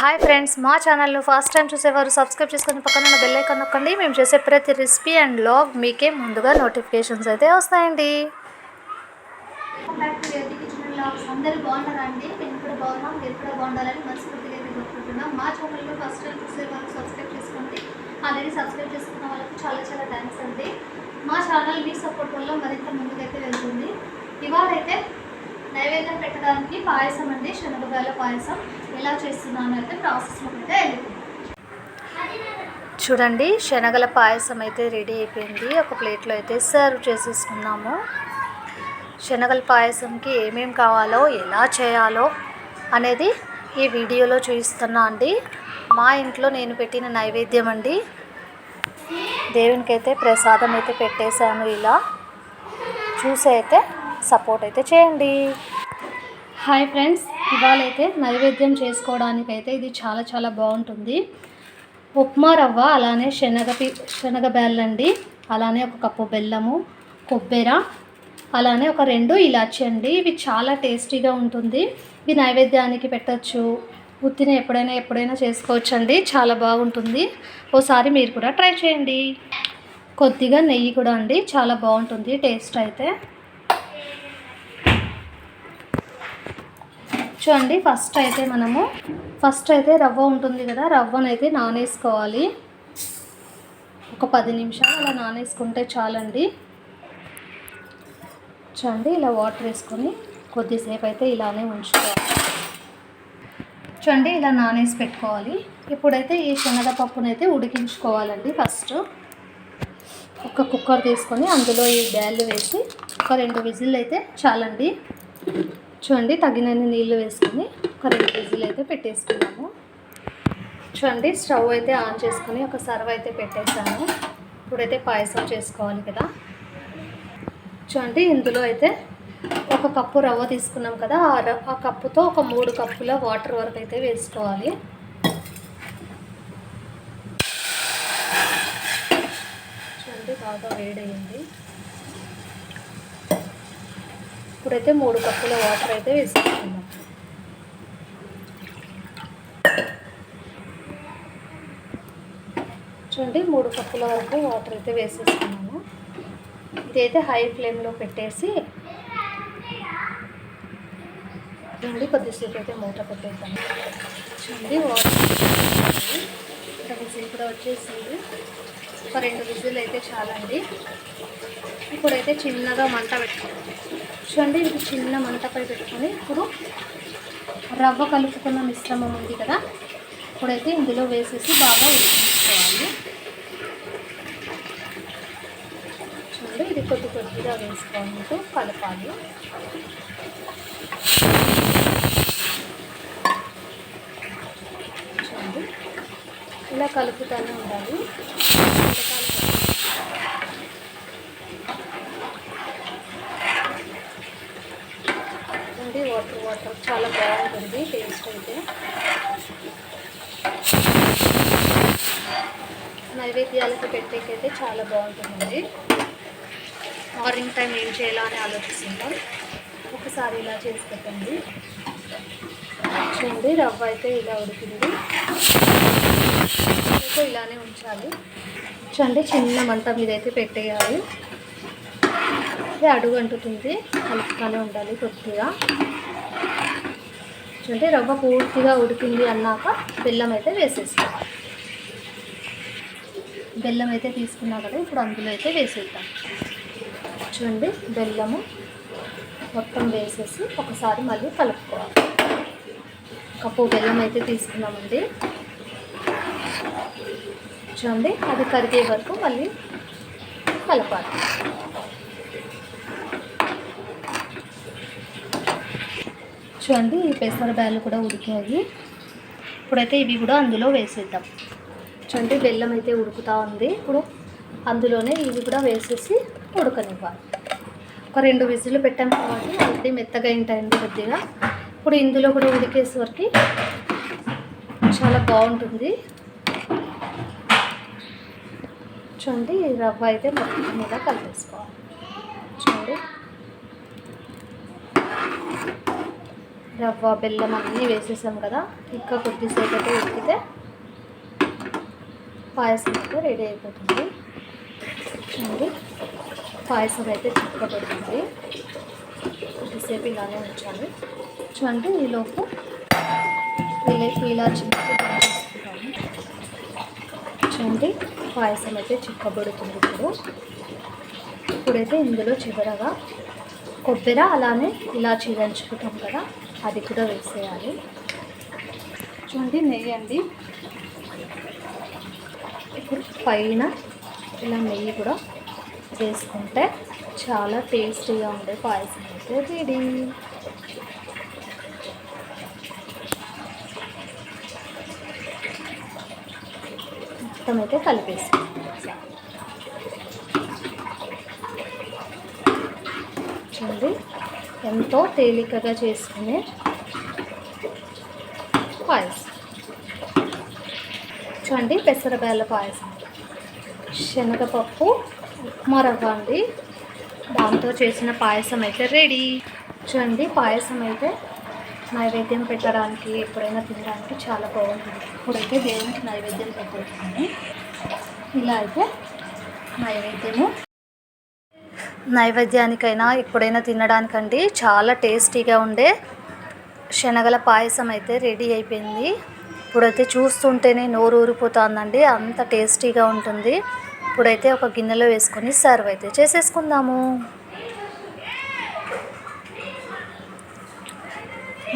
Hi friends మా ఛానల్ను first time చూసేవారు సబ్స్క్రైబ్ చేసుకుని పక్కన ఉన్న బెల్ ఐకాన్ నొక్కండి. మేము చేసే ప్రతి రెసిపీ అండ్ లాగ్ మీకే ముందుగా నోటిఫికేషన్స్ అయితే వస్తాయండి. అందరూ బాగున్నారా అండి? నేను కూడా బాగున్నాం మీరు కూడా బాగుండాలని మనస్ఫూర్తిగా కోరుకుంటున్నాం. మా ఛానల్లో ఫస్ట్ టైం చూసే వాళ్ళు సబ్స్క్రైబ్ చేసుకోండి. ఆల్రెడీ సబ్స్క్రైబ్ చేసుకున్న వాళ్ళకి చాలా చాలా థ్యాంక్స్ అండి. మా ఛానల్ మీ సపోర్ట్ వల్ల మరింత ముందుకైతే వెళ్తుంది. ఇవాళ అయితే నైవేద్యం పెట్టడానికి పాయసం అండి శనగబాల పాయసం ఎలా చేస్తున్నాను అయితే ప్రాసెస్లో అయితే చూడండి శనగల పాయసం అయితే రెడీ అయిపోయింది. ఒక ప్లేట్లో అయితే సర్వ్ చేసేసుకున్నాము. శనగల పాయసంకి ఏమేమి కావాలో ఎలా చేయాలో అనేది ఈ వీడియోలో చూపిస్తున్నా అండి. మా ఇంట్లో నేను పెట్టిన నైవేద్యం అండి. దేవునికి అయితే ప్రసాదం అయితే పెట్టేశాను ఇలా. చూసి అయితే సపోర్ట్ అయితే చేయండి. హాయ్ ఫ్రెండ్స్ ఇవాళ అయితే నైవేద్యం చేసుకోవడానికి అయితే ఇది చాలా చాలా బాగుంటుంది. ఉప్మా రవ్వ అలానే శనగ పి శనగ బెల్లండి అలానే ఒక కప్పు బెల్లము కొబ్బెర అలానే ఒక రెండు ఇలాచి అండి. ఇవి చాలా టేస్టీగా ఉంటుంది. ఇవి నైవేద్యానికి పెట్టచ్చు. ఉత్తిన ఎప్పుడైనా ఎప్పుడైనా చేసుకోవచ్చు అండి చాలా బాగుంటుంది. ఓసారి మీరు కూడా ట్రై చేయండి. కొద్దిగా నెయ్యి కూడా అండి. చాలా బాగుంటుంది టేస్ట్ అయితే. చూడండి ఫస్ట్ అయితే మనము ఫస్ట్ అయితే రవ్వ ఉంటుంది కదా రవ్వను అయితే నానేసుకోవాలి. ఒక పది నిమిషాలు అలా నానేసుకుంటే చాలండి. చూడండి ఇలా వాటర్ వేసుకొని కొద్దిసేపు అయితే ఇలానే ఉంచుకోవాలి. చూడండి ఇలా నానేసి పెట్టుకోవాలి. ఇప్పుడైతే ఈ శనగపప్పునైతే ఉడికించుకోవాలండి ఫస్ట్ ఒక కుక్కర్ తీసుకొని అందులో ఈ బ్యాళ్ళు వేసి ఒక రెండు విజిల్ అయితే చాలండి. చూడండి తగినన్ని నీళ్ళు వేసుకొని ఒక రెండు విజిల్ అయితే పెట్టేసుకున్నాము. చూడండి స్టవ్ అయితే ఆన్ చేసుకొని ఒక సర్వ్ అయితే పెట్టేసాను ఇప్పుడైతే పాయసం చేసుకోవాలి కదా. చూడండి ఇందులో అయితే ఒక కప్పు రవ్వ తీసుకున్నాం కదా. ఆ రవ్వ ఆ కప్పుతో ఒక మూడు కప్పుల వాటర్ వరకు అయితే వేసుకోవాలి. చూడండి బాగా వేడయింది. ఇప్పుడైతే మూడు కప్పుల వాటర్ అయితే వేసుకుంటున్నాం. చూడండి మూడు కప్పుల వరకు వాటర్ అయితే వేసేసుకున్నాము. ఇదైతే హై ఫ్లేమ్లో పెట్టేసి చూడండి కొద్దిసేపు అయితే మూట పెట్టేద్దాం. చూడండి వాటర్ ఒక విజిల్ కూడా వచ్చేసింది. ఒక రెండు విజిల్ అయితే చాలండి. ఇప్పుడైతే చిన్నగా మంట పెట్టుకోవాలి చూడండి ఇది చిన్న మంటపై పెట్టుకొని ఇప్పుడు రవ్వ కలుపుకున్న మిశ్రమం ఉంది కదా ఇప్పుడైతే ఇందులో వేసేసి బాగా ఉడికించుకోవాలి. చూడండి ఇది కొద్ది కొద్దిగా వేసుకుంటూ కలపాలి. చూడండి ఇలా కలుపుతూనే ఉండాలి ఉంది వాటర్ వాటర్ చాలా బాగుంటుంది టేస్ట్ అయితే నైవేద్యాలకు పెట్టేకైతే చాలా బాగుంటుందండి. మార్నింగ్ టైం ఏం చేయాలని అని ఆలోచిస్తుంటాం. ఒకసారి ఇలా చేసి పెట్టండి. చూడండి రవ్వ అయితే ఇలా ఉడికింది. ఇలానే ఉంచాలి. చూడండి చిన్న మంట మీద అయితే పెట్టేయాలి. ఇది అడుగు అంటుతుంది. కలుపుతూనే ఉండాలి కొద్దిగా. చూడండి రవ్వ పూర్తిగా ఉడికింది అన్నాక బెల్లం అయితే వేసేస్తాం బెల్లం అయితే తీసుకున్నా కదా ఇప్పుడు అందులో అయితే వేసేద్దాం. చూడండి బెల్లము మొత్తం వేసేసి ఒకసారి మళ్ళీ కలుపుకోవాలి. కప్పు బెల్లం అయితే తీసుకున్నామండి. చూడండి అది కరిగే వరకు మళ్ళీ కలపాలి. చూడండి ఈ పెసర బ్యాలు కూడా ఉడికాయి. ఇప్పుడైతే ఇవి కూడా అందులో వేసేద్దాం. చూడండి బెల్లం అయితే ఉడుకుతూ ఉంది. ఇప్పుడు అందులోనే ఇవి కూడా వేసేసి ఉడకనివ్వాలి. ఒక రెండు విజిల్లు పెట్టాం కాబట్టి ఆల్రెడీ మెత్తగా ఉంటాయండి కొద్దిగా. ఇప్పుడు ఇందులో కూడా ఉడికేసరికి చాలా బాగుంటుంది. చూడండి రవ్వ అయితే మొత్తం మీద కలిపేసుకోవాలి. చూడండి. రవ్వ బెల్లం అన్నీ వేసేసాం కదా. ఇంకా కొద్దిసేపు అయితే ఉడికితే పాయసం అయితే రెడీ అయిపోతుంది. చూడండి పాయసం అయితే చిక్కబడుతుంది కొద్దిసేపు ఇలానే ఉంచాలి. చూడండి ఈలోపు ఇలా ఇలాచి చేసుకుంటాము చూడండి పాయసం అయితే చిక్కబడుతుంది ఇప్పుడు. ఇప్పుడైతే ఇందులో చివరగా కొబ్బరి అలానే ఇలా దంచుకుంటాం కదా అది కూడా వేసేయాలి. చూడండి నెయ్యి అండి. ఇప్పుడు పైన ఇలా నెయ్యి కూడా వేసుకుంటే చాలా టేస్టీగా ఉండే పాయసం అయితే రెడీ. మొత్తం అయితే కలిపేసి చూడండి ఎంతో తేలికగా చేసుకునే పాయసం. అండి పెసరబేళ్ళ పాయసం. శనగపప్పు ఉప్మా రవ్వ అండి. దాంతో చేసిన పాయసం అయితే రెడీ. చూడండి పాయసం అయితే నైవేద్యం పెట్టడానికి ఎప్పుడైనా తినడానికి చాలా బాగుంటుంది. ఇప్పుడైతే దేవునికి నైవేద్యం పెట్టేస్తుంది ఇలా అయితే నైవేద్యము. నైవేద్యానికైనా ఎప్పుడైనా తినడానికండి చాలా టేస్టీగా ఉండే శనగల పాయసం అయితే రెడీ అయిపోయింది. ఇప్పుడైతే చూస్తుంటేనే నోరు ఊరిపోతుందండి. అంత టేస్టీగా ఉంటుంది. ఇప్పుడైతే ఒక గిన్నెలో వేసుకొని సర్వ్ అయితే చేసేసుకుందాము.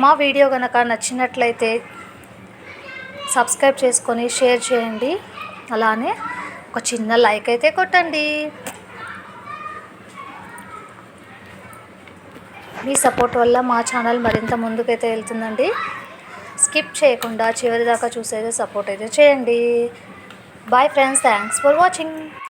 మా వీడియో కనుక నచ్చినట్లయితే సబ్స్క్రైబ్ చేసుకొని షేర్ చేయండి. అలానే ఒక చిన్న లైక్ అయితే కొట్టండి. మీ సపోర్ట్ వల్ల మా ఛానల్ మరింత ముందుకైతే వెళ్తుందండి. స్కిప్ చేయకుండా చివరి దాకా చూసేది సపోర్ట్ అయితే చేయండి. Bye friends thanks for watching